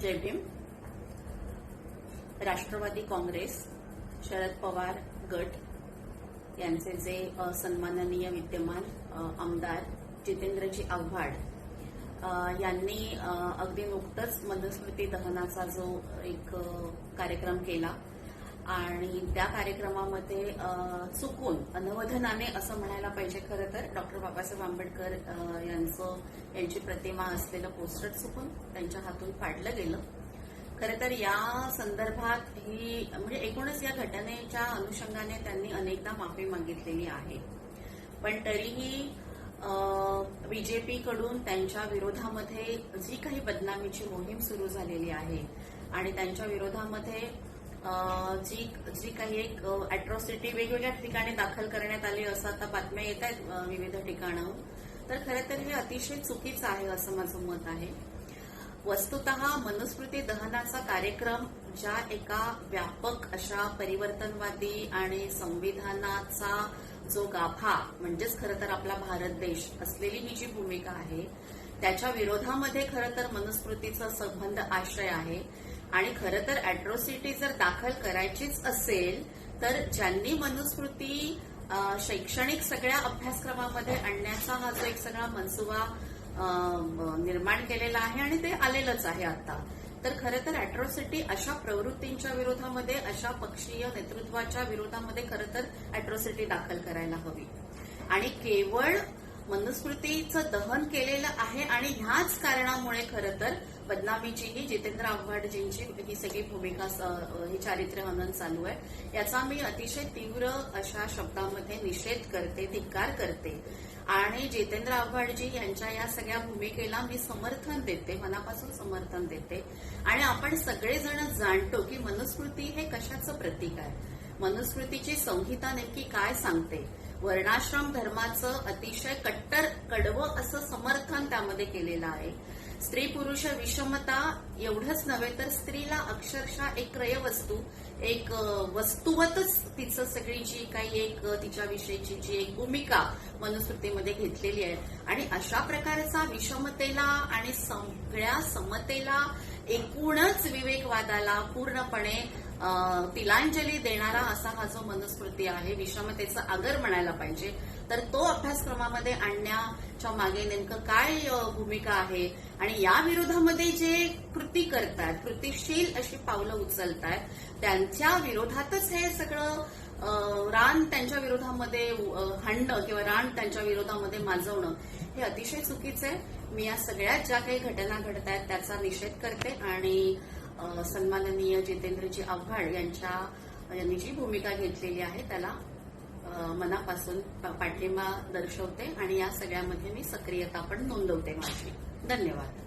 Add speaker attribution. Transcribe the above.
Speaker 1: जय भीम. राष्ट्रवादी काँग्रेस शरद पवार गट यांचे जे सन्माननीय विद्यमान आमदार जितेंद्रजी आव्हाड यांनी अगदी नुकतंच मनुस्मृती दहनाचा जो एक कार्यक्रम केला आणि त्या कार्यक्रमामध्ये चुकून अनवधनाने असं म्हणायला पाहिजे खरं तर डॉक्टर बाबासाहेब आंबेडकर यांचं यांची प्रतिमा असलेलं पोस्टर चुकून त्यांच्या हातून पाडलं गेलं. खरं तर या संदर्भात ही म्हणजे एकूणच या घटनेच्या अनुषंगाने त्यांनी अनेकदा माफी मागितलेली आहे. पण तरीही बीजेपीकडून त्यांच्या विरोधामध्ये जी काही बदनामीची मोहीम सुरू झालेली आहे आणि त्यांच्या विरोधामध्ये जी जी काही एक अॅट्रॉसिटी वेगवेगळ्या ठिकाणी दाखल करण्यात आली असं आता बातम्या येत आहेत विविध ठिकाणाहून. तर खरं तर हे अतिशय चुकीचं आहे असं माझं मत आहे. वस्तुत मनुस्मृती दहनाचा कार्यक्रम ज्या एका व्यापक अशा परिवर्तनवादी आणि संविधानाचा जो गाभा म्हणजेच खरं तर आपला भारत देश असलेली ही जी भूमिका आहे त्याच्या विरोधामध्ये खरं तर मनुस्मृतीचा संबंध आश्रय आहे. आणि खरं तर अॅट्रॉसिटी जर दाखल करायचीच असेल तर ज्यांनी मनुस्मृती शैक्षणिक सगळ्या अभ्यासक्रमामध्ये आणण्याचा हा जो एक सगळा मनसुबा निर्माण केलेला आहे आणि ते आलेलंच आहे आता तर खरं तर अॅट्रॉसिटी अशा प्रवृत्तींच्या विरोधामध्ये अशा पक्षीय नेतृत्वाच्या विरोधामध्ये खरं तर अॅट्रॉसिटी दाखल करायला हवी. आणि केवळ मनुस्मृतीचं दहन केलेलं आहे आणि ह्याच कारणामुळे खरं तर बदनामीची ही जितेंद्र आव्हाडजींची ही सगळी भूमिका ही चारित्र्य हनन चालू आहे. याचा मी अतिशय तीव्र अशा शब्दामध्ये निषेध करते धिक्कार करते. आणि जितेंद्र आव्हाडजी यांच्या या सगळ्या भूमिकेला मी समर्थन देते मनापासून समर्थन देते. आणि आपण सगळेजण जाणतो की मनुस्मृती हे कशाचं प्रतीक आहे? मनुस्मृतीची संहिता नेमकी काय सांगते? वर्णाश्रम धर्माचं अतिशय कट्टर कडवं असं समर्थन त्यामध्ये केलेलं आहे. स्त्री पुरुष विषमता एवढंच नव्हे तर स्त्रीला अक्षरशः एक क्रयवस्तू एक वस्तुवतच तिचं सगळी जी काही एक तिच्याविषयीची जी एक भूमिका मनुस्मृतीमध्ये घेतलेली आहे. आणि अशा प्रकारचा विषमतेला आणि सगळ्या समतेला एकूणच विवेकवादाला पूर्णपणे तिलांजली देणारा असा हा जो मनुस्मृती आहे विषमतेचा आगर म्हणायला पाहिजे. तर तो अभ्यासक्रमामध्ये आणण्याच्या मागे नेमकं काय भूमिका आहे? आणि या विरोधामध्ये जे कृती करतात कृतीशील अशी पावलं उचलतायत त्यांच्या विरोधातच हे सगळं रान त्यांच्या विरोधामध्ये हाणणं किंवा रान त्यांच्या विरोधामध्ये माजवणं हे अतिशय चुकीचं आहे. मी या सगळ्यात ज्या काही घटना घडत आहेत त्याचा निषेध करते आणि सन्माननीय जितेंद्रजी आव्हाड यांच्या यांनी जी भूमिका घेतलेली आहे त्याला मनापासून पाठिंबा दर्शवते आणि या सगळ्यामध्ये मी सक्रियता पण नोंदवते माझी. धन्यवाद.